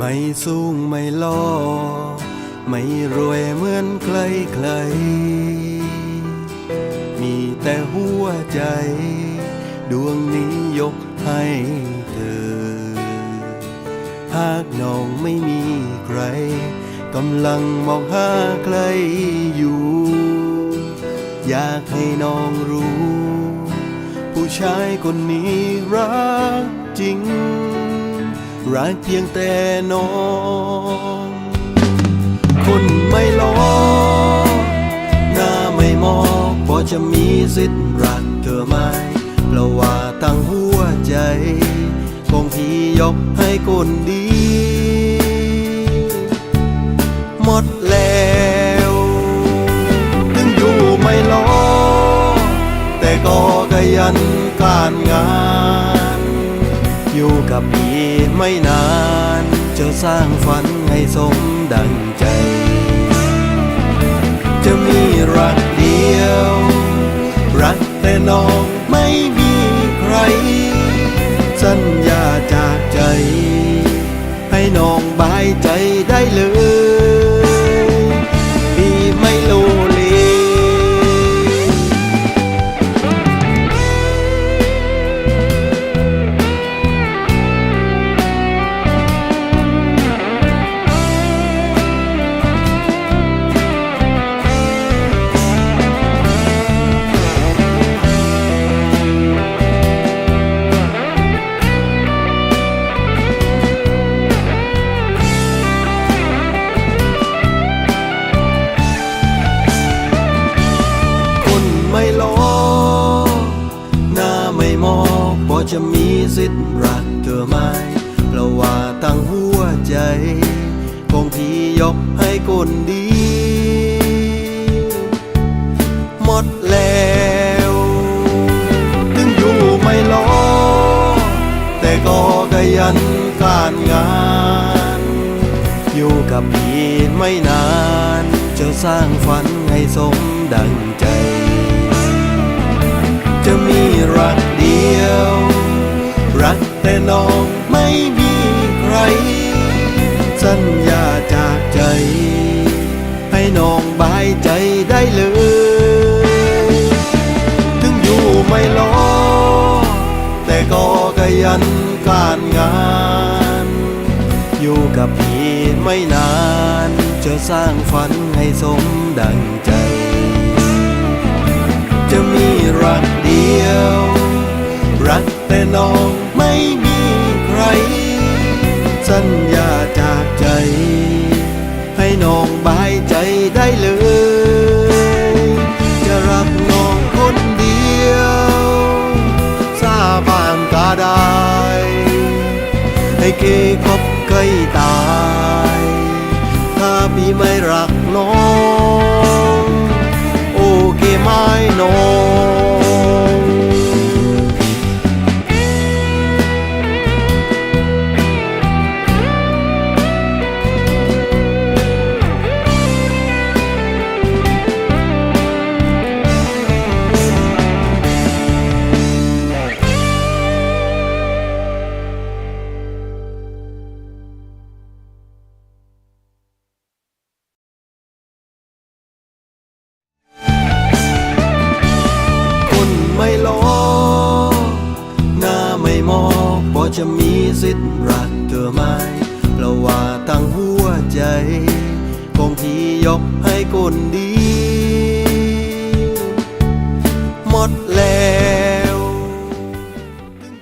ไม่สูงไม่ล่อ ไม่รวยเหมือนใครใครๆมีแต่หัวใจ ดวงนี้ยกให้เธอ หากน้องไม่มีใครกำลังมองหาใครอยู่ อยากให้น้องรู้ ผู้ชายคนนี้รักจริง รักเพียงแต่น้อง คนไม่หลอหน้าไม่มองพอจะมีสิทธิ์รักเธอไหมเพราะว่าตั้งหัวใจคงพี่ยกให้คนดี หมดแล้วถึงอยู่ไม่รอแต่ก็ขยันการงาน อยู่กับพี่ไม่นาน จะสร้างฝันให้สมดังใจ จะมีรักเดียว รักแต่น้องไม่มีใคร สัญญาจากใจ ให้น้องบายใจได้เลย จะมีสิทธิ์รักเธอไหมเพราะว่าตั้งหัวใจ คงพี่ยกให้คนดี หมดแล้วถึงอยู่ไม่หลอแต่ก็ขยันการงาน อยู่กับพี่ไม่นาน จะสร้างฝันให้สมดังใจ จะมีรักเดียว รักแต่น้องไม่มีใคร สัญญาจากใจ ให้น้องบายใจได้เลย ถึงอยู่ไม่รอแต่ก็ขยันการงาน อยู่กับพี่ไม่นาน จะสร้างฝันให้สมดังใจ จะมีรักเดียว รักแต่น้อง ไม่มีใคร สัญญาจากใจ ให้น้องบายใจได้เลย จะรักน้องคนเดียวสาบานก็ได้ ให้เกคบเคยตาย ถ้าพี่ไม่รักน้อง จะมีสิทธิ์รักเธอไหมเพราะว่าตั้งหัวใจคงที่ยกให้คนดี หมดแล้ว